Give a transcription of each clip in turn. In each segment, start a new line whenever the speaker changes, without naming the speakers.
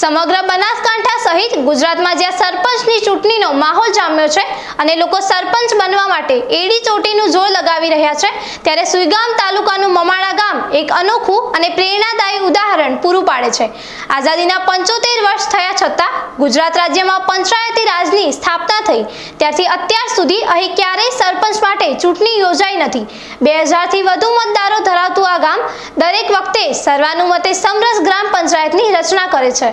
સમગ્ર બનાસકાંઠા સહિત ગુજરાતમાં જ્યાં સરપંચની ચૂંટણીનો માહોલ જામ્યો છે અને લોકો સરપંચ બનવા માટે એડી ચોટીનું જોર લગાવી રહ્યા છે, ત્યારે સુઈગામ તાલુકાનું મમાળા ગામ એક અનોખું અને પ્રેરણાદાયી ઉદાહરણ પૂરું પાડે છે. આઝાદીના પંચોતેર વર્ષ થયા છતાં ગુજરાત રાજ્યમાં પંચાયતી રાજની સ્થાપના થઈ, ત્યારથી અત્યાર સુધી અહીં ક્યારેય સરપંચ માટે ચૂંટણી યોજાઈ નથી. બે હજારથી વધુ મતદારો ધરાવતું આ ગામ દરેક વખતે સર્વાનુમતે સમરસ ગ્રામ પંચાયતની રચના કરે છે.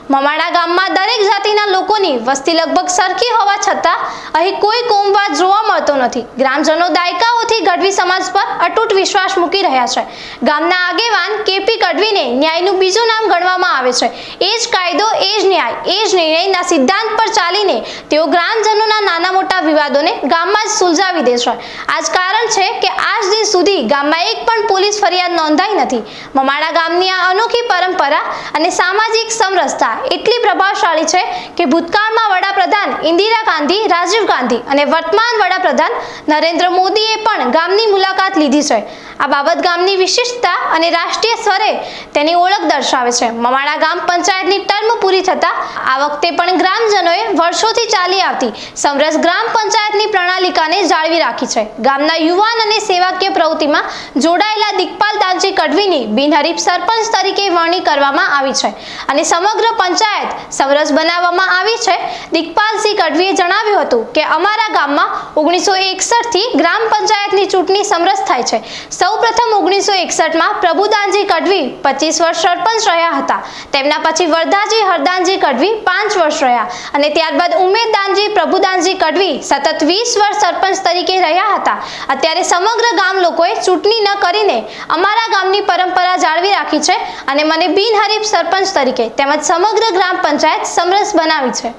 મમાડા ગામમાં દરેક જાતિના લોકોની વસ્તી લગભગ સરખી હોવા છતાં અહીં કોઈ કોમવાદ જોવા મળતો નથી. ગ્રામજનો દાયકાઓથી ગઢવી સમાજ પર અતૂટ વિશ્વાસ મૂકી રહ્યા છે. ગામના આગેવાન કેપી ગઢવીને ન્યાયનું બીજું નામ ગણવામાં આવે છે. એ જ કાયદો, એ જ ન્યાય, એ જ નિર્ણયના સિદ્ધાંત પર ચાલીને તેઓ ગ્રામજનોના નાના મોટા વિવાદોને ગામમાં જ સુલઝાવી દે છે. આ જ કારણ છે કે આજ દિન સુધી ગામમાં એક પણ પોલીસ ફરિયાદ નોંધાઈ નથી. મમાડા ગામની આ અનોખી પરંપરા અને સામાજિક સમરસતા એટલી પ્રભાવશાળી છે કે ભૂતકાળમાં વડાપ્રધાન ઇન્દિરા ગાંધી, રાજીવ ગાંધી અને વર્તમાન વડાપ્રધાન નરેન્દ્ર મોદીએ પણ ગામની મુલાકાત લીધી છે. આ બાબત ગામની વિશિષ્ટતા અને રાષ્ટ્રીય સ્તરે તેની ઓળખ દર્શાવે છે. મમાડા ગામ પંચાયતની ટર્મ પૂરી થતાં આ વખતે પણ ગ્રામજનોએ વર્ષોથી ચાલી આવતી સમરસ ગ્રામ પંચાયતની પ્રણાલિકાને જાળવી રાખી છે. ગામના યુવાન અને સેવાકીય પ્રવૃત્તિમાં જોડાયેલા દિગપાલ દાનજી કડવીની બિનહરીફ સરપંચ તરીકે વરણી કરવામાં આવી છે અને સમગ્ર પંચાયત સમરસ બનાવવામાં આવી છે. દિગપાલસિંહ કડવીએ જણાવ્યું હતું કે, અમારા ગામમાં ઓગણીસો એકસઠથી ગ્રામ પંચાયતની ચૂંટણી સમરસ થાય છે. સૌપ્રથમ ઓગણીસો એકસઠમાં પ્રભુદાનજી કડવી પચીસ વર્ષ સરપંચ રહ્યા હતા. તેમના પછી વરદાજી હરદાનજી કડવી પાંચ વર્ષ રહ્યા અને ત્યારબાદ ઉમેદદાનજી પ્રભુદાનજી કડવી સતત વીસ વર્ષ સરપંચ તરીકે રહ્યા હતા. અત્યારે સમગ્ર ગામ લોકોએ ચૂંટણી ન કરીને અમારા ગામની પરંપરા જાળવી રાખી છે અને મને બિનહરીફ સરપંચ તરીકે તેમજ સમગ્ર ગ્રામ પંચાયત સમરસ બનાવી છે.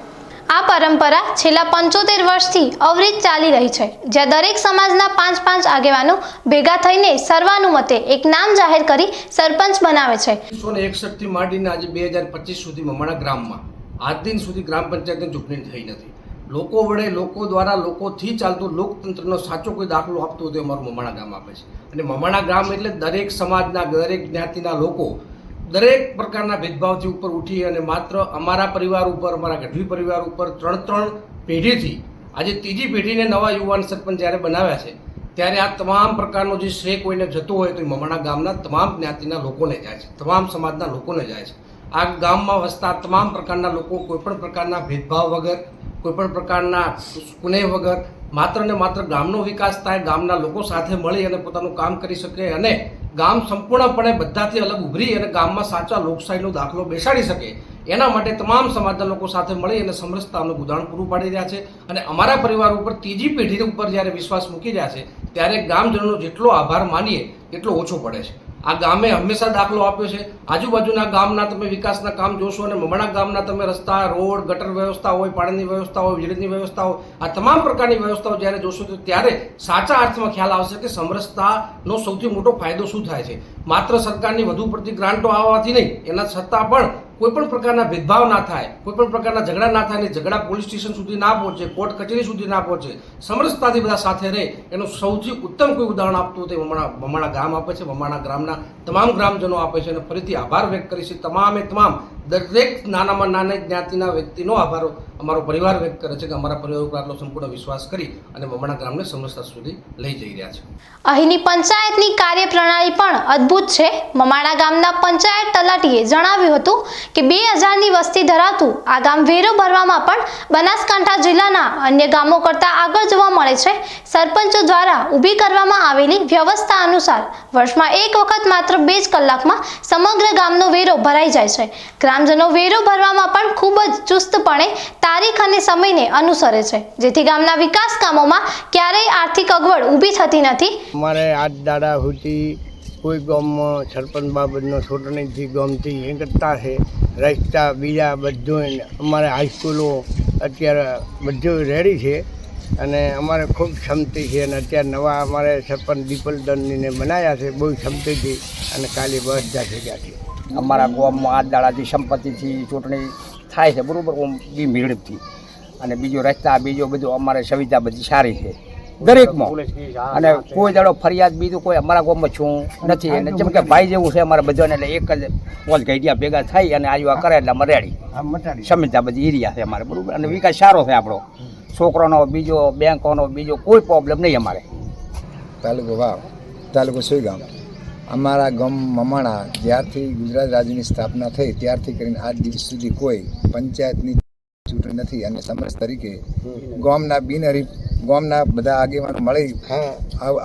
આ પરંપરા છેલ્લા પંચોતેર વર્ષથી અવિરત ચાલી રહી છે, જ્યાં દરેક સમાજના પાંચ પાંચ આગેવાનો ભેગા થઈને સર્વાનુમતે એક નામ જાહેર કરી સરપંચ બનાવે છે.
ઓગણીસો ને એકસઠથી માંડીને આજે બે હજાર પચીસ સુધી મમાણા ગ્રામમાં આજ દિન સુધી ગ્રામ પંચાયતની ચૂંટણી થઈ નથી. લોકો વડે, લોકો દ્વારા, લોકોથી ચાલતું લોકતંત્રનો સાચો કોઈ દાખલો આપતો હોય તો અમારું મમાણા ગામ આપે છે. અને મમાણા ગામ એટલે દરેક સમાજના, દરેક જ્ઞાતિના લોકો દરેક પ્રકારના ભેદભાવથી ઉપર ઉઠી અને માત્ર અમારા પરિવાર ઉપર, અમારા ગઢવી પરિવાર ઉપર ત્રણ ત્રણ પેઢીથી, આજે ત્રીજી પેઢીને નવા યુવાન સરપંચ જ્યારે બનાવ્યા છે, ત્યારે આ તમામ પ્રકારનો જે શ્રેય કોઈને જતો હોય તો એ મમાણા ગામના તમામ જ્ઞાતિના લોકોને જાય છે, તમામ સમાજના લોકોને જાય છે. આ ગામમાં વસતા તમામ પ્રકારના લોકો કોઈપણ પ્રકારના ભેદભાવ વગર, કોઈપણ પ્રકારના કુનેહ વગર, માત્ર ને માત્ર ગામનો વિકાસ થાય, ગામના લોકો સાથે મળી અને પોતાનું કામ કરી શકે અને ગામ સંપૂર્ણપણે બધાથી અલગ ઉભરી અને ગામમાં સાચા લોકશાહીનો દાખલો બેસાડી શકે, એના માટે તમામ સમાજના લોકો સાથે મળી અને સમરસતાનું ઉદાહરણ પૂરું પાડી રહ્યા છે અને અમારા પરિવાર ઉપર ત્રીજી પેઢી ઉપર જ્યારે વિશ્વાસ મૂકી રહ્યા છે, ત્યારે ગામજનોનો જેટલો આભાર માનીએ, એટલો ઓછો પડે છે. આ ગામે હંમેશા દાખલો આપ્યો છે. આજુબાજુના ગામના તમે વિકાસના કામ જોશો અને મમણા ગામના તમે રસ્તા, રોડ, ગટર વ્યવસ્થા હોય, પાણીની વ્યવસ્થા હોય, વીજળીની વ્યવસ્થા હોય, આ તમામ પ્રકારની વ્યવસ્થાઓ જ્યારે જોશો તો ત્યારે સાચા અર્થમાં ખ્યાલ આવશે કે સમરસતાનો સૌથી મોટો ફાયદો શું થાય છે. માત્ર સરકારની વધુ પડતી ગ્રાન્ટો આવવાથી નહીં, એના છતાં પણ કોઈ પણ પ્રકારના ભેદભાવ ના થાય કોઈ પણ પ્રકારના ઝઘડા ના થાય અને ઝઘડા પોલીસ સ્ટેશન સુધી ના પહોંચે, કોર્ટ કચેરી સુધી ના પહોંચે, સમરસતાથી બધા સાથે રહે, એનું સૌથી ઉત્તમ કોઈ ઉદાહરણ આપતું તે મમાણા મમાણા ગામ આપે છે મમાણા ગ્રામના તમામ ગ્રામજનો આપે છે અને ફરીથી આભાર વ્યક્ત કરી છે તમામે તમામ દરેક નાનામાં નાના જ્ઞાતિના વ્યક્તિનો આભાર અમારો પરિવાર વ્યક્ત કરે છે કે અમારા પરિવાર ઉપર આટલો સંપૂર્ણ વિશ્વાસ કરી અને મમણા ગ્રામને સમરસતા સુધી લઈ જઈ રહ્યા છે.
અહીંની પંચાયતની કાર્યપ્રણાલી પણ અદ્ભુત છે. મમાણા ગામના પંચાયત તલાટીએ જણાવ્યું હતું કે બે હજારની વસ્તી ધરાવતું આ ગામ વેરો ભરવામાં પણ બનાસકાંઠા જિલ્લાના અન્ય ગામો કરતાં આગળ જોવા મળે છે. સરપંચો દ્વારા ઊભી કરવામાં આવેલી વ્યવસ્થા અનુસાર વર્ષમાં એક વખત માત્ર બે જ કલાકમાં સમગ્ર ગામનો વેરો ભરાઈ જાય છે. ગ્રામજનો વેરો ભરવામાં પણ ખૂબ જ ચુસ્તપણે તારીખ અને સમયને અનુસરે છે, જેથી ગામના વિકાસ કામોમાં ક્યારેય આર્થિક અગવડ ઊભી થતી નથી.
અમારે આજ દાડા સુધી કોઈ ગામમાં સરપંચ બાબતનો ચૂંટણીથી ગામથી એ કરતા છે, રસ્તા, બીજા બધું અમારે હાઈસ્કૂલો અત્યારે બધું રેડી છે અને અમારે ખૂબ ક્ષમતી છે અને અત્યારે નવા અમારે સરપંચ દીપલ દંડીને બનાવ્યા છે, બહુ ક્ષમતીથી અને કાલે બસ ભેગા છે.
અમારા ગામમાં આ દાડાથી સંપત્તિથી ચૂંટણી થાય છે બરાબર? ઓમ બી મેળવથી અને બીજો રસ્તા બીજો બધું અમારે સુવિધા બધી સારી છે. દરેકમાં. અને કોઈ દાડો ફરિયાદ બીજું કોઈ અમારા ગામમાં છું નથી. અને જેમ કે ભાઈ જેવું છે અમારા બધાને એટલે એક જ પોચ ઘડિયા ભેગા થઈ અને આજુ આ કરે એટલે અમે રેડી સમિતા બધી એરિયા છે અમારે બરાબર? અને વિકાસ સારો છે આપણો. છોકરોનો બીજો બેંકોનો બીજો કોઈ પ્રોબ્લેમ નહીં અમારે.
તાલુકો વાવ તાલુકો સુઈગામ અમારા ગામ મમાણા જ્યારથી ગુજરાત રાજ્યની સ્થાપના થઈ ત્યારથી કરીને આજ દિવસ સુધી કોઈ પંચાયતની ચૂંટણી નથી. અને સમરસ તરીકે ગામના બિનહરીફ ગામના બધા આગેવાનો મળી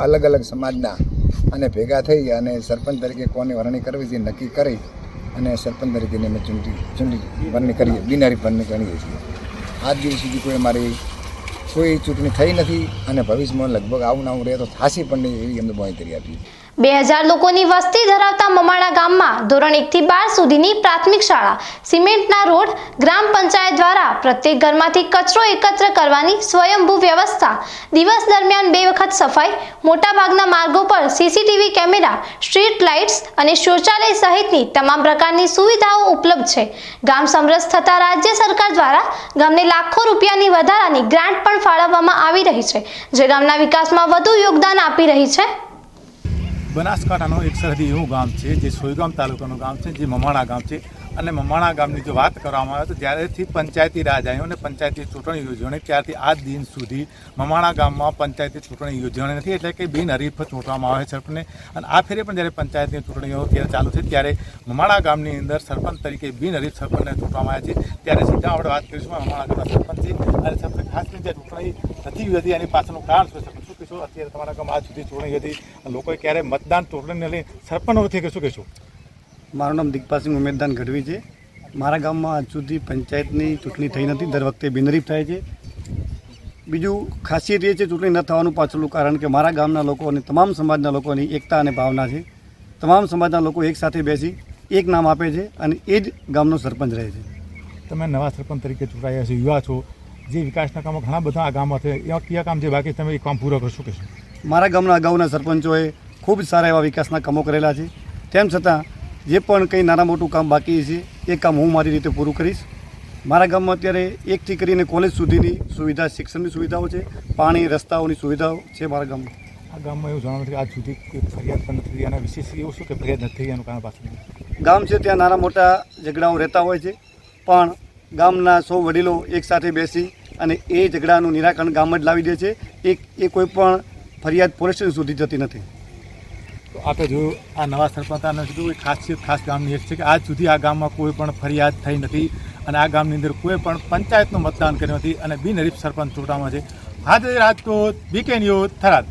અલગ અલગ સમાજના અને ભેગા થઈ અને સરપંચ તરીકે કોને વરણી કરવી છે નક્કી કરી અને સરપંચ તરીકે અમે ચૂંટણી ચૂંટણી વરણી કરીએ બિનહરીફ વરણી કરીએ છીએ. આજ દિવસ સુધી કોઈ અમારી કોઈ ચૂંટણી થઈ નથી અને ભવિષ્યમાં લગભગ આવું ના આવું રહે તો થાશે પણ નહીં એવી અમને બાંયધરી આપી.
બે હજાર લોકોની વસ્તી ધરાવતા મમાણા ગામમાં ધોરણ એકથી બાર સુધીની પ્રાથમિક શાળા, સિમેન્ટના રોડ, ગ્રામ પંચાયત દ્વારા પ્રત્યેક ઘરમાંથી કચરો એકત્ર કરવાની સ્વયંભૂ વ્યવસ્થા, દિવસ દરમિયાન બે વખત સફાઈ, મોટાભાગના માર્ગો પર સીસીટીવી કેમેરા, સ્ટ્રીટ લાઇટ્સ અને શૌચાલય સહિતની તમામ પ્રકારની સુવિધાઓ ઉપલબ્ધ છે. ગામ સમરસ થતાં રાજ્ય સરકાર દ્વારા ગામને લાખો રૂપિયાની વધારાની ગ્રાન્ટ પણ ફાળવવામાં આવી રહી છે, જે ગામના વિકાસમાં વધુ યોગદાન આપી રહી છે.
બનાસકાંઠાનું એક સરહદી એવું ગામ છે, જે સોયગામ તાલુકાનું ગામ છે, જે મમાણા ગામ છે. અને મમાણા ગામની જો વાત કરવામાં આવે તો જ્યારેથી પંચાયતી રાજ આવ્યો અને પંચાયતી ચૂંટણી યોજાણી, ત્યારથી આજ દિન સુધી મમાણા ગામમાં પંચાયતી ચૂંટણી યોજાણી નથી. એટલે કે બિનહરીફ ચૂંટવામાં આવે સરપંચને. અને આ ફેરે પણ જ્યારે પંચાયતની ચૂંટણીઓ ત્યારે ચાલુ છે, ત્યારે મમાણા ગામની અંદર સરપંચ તરીકે બિનહરીફ સરપંચને ચૂંટવામાં આવે છે. ત્યારે સીધા આપણે વાત કરીશું મમાણા ગામના સરપંચ છે અને સરપંચ ખાસ કરીને જે ચૂંટણી નથી યોજી એની પાછળનું કારણ શું સરપંચ કહેશો? અત્યારે તમારા ગામ આજ સુધી ચૂંટણી હતી. લોકોએ ક્યારે મતદાન ચૂંટણીને લઈને સરપંચ કે શું કહેશું?
મારું નામ દિગ્પાસિંહ ઉમેદદાન ગઢવી છે. મારા ગામમાં આજ સુધી પંચાયતની ચૂંટણી થઈ નથી. દર વખતે બિનરીફ થાય છે. બીજું ખાસિયત એ છે ચૂંટણી ન થવાનું પાછળનું કારણ કે મારા ગામના લોકો અને તમામ સમાજના લોકોની એકતા અને ભાવના છે. તમામ સમાજના લોકો એક સાથે બેસી એક નામ આપે છે અને એ જ ગામનો સરપંચ રહે છે.
તમે નવા સરપંચ તરીકે ચૂંટાયા છો યુવા છો. જે વિકાસના કામો ઘણા બધા આ ગામમાં છે એવા કયા કામ છે? બાકી તમે એ કામ પૂરા કરશો કે શું?
મારા ગામના અગાઉના સરપંચોએ ખૂબ સારા એવા વિકાસના કામો કરેલા છે. તેમ છતાં જે પણ કંઈ નાના મોટું કામ બાકી છે એ કામ હું મારી રીતે પૂરું કરીશ. મારા ગામમાં અત્યારે એકથી કરીને કોલેજ સુધીની સુવિધા શિક્ષણની સુવિધાઓ છે પાણી રસ્તાઓની સુવિધાઓ છે મારા ગામમાં.
આ ગામમાં એવું જાણવાનું છે કે આજ સુધી કોઈ ફરિયાદ પણ નથી એના વિશેષ એવું શું કે ફરિયાદ નથી થઈ? એનું કારણ પાછળ
ગામ છે ત્યાં નાના મોટા ઝઘડાઓ રહેતા હોય છે. પણ ગામના સૌ વડીલો એકસાથે બેસી અને એ ઝઘડાનું નિરાકરણ ગામ જ લાવી દે છે. એક એ કોઈ પણ ફરિયાદ પોલીસ સુધી જતી નથી.
તો આપણે જોયું આ નવા સરપંચ આને કીધું એક ખાસિયત ખાસ ગામની એક છે કે આજ સુધી આ ગામમાં કોઈ પણ ફરિયાદ થઈ નથી અને આ ગામની અંદર કોઈ પણ પંચાયતનું મતદાન કર્યું નથી અને બિનહરીફ સરપંચ ચૂંટવામાં છે. હાજર રાજકોટ વીકેન્ડ યુથ થરાદ.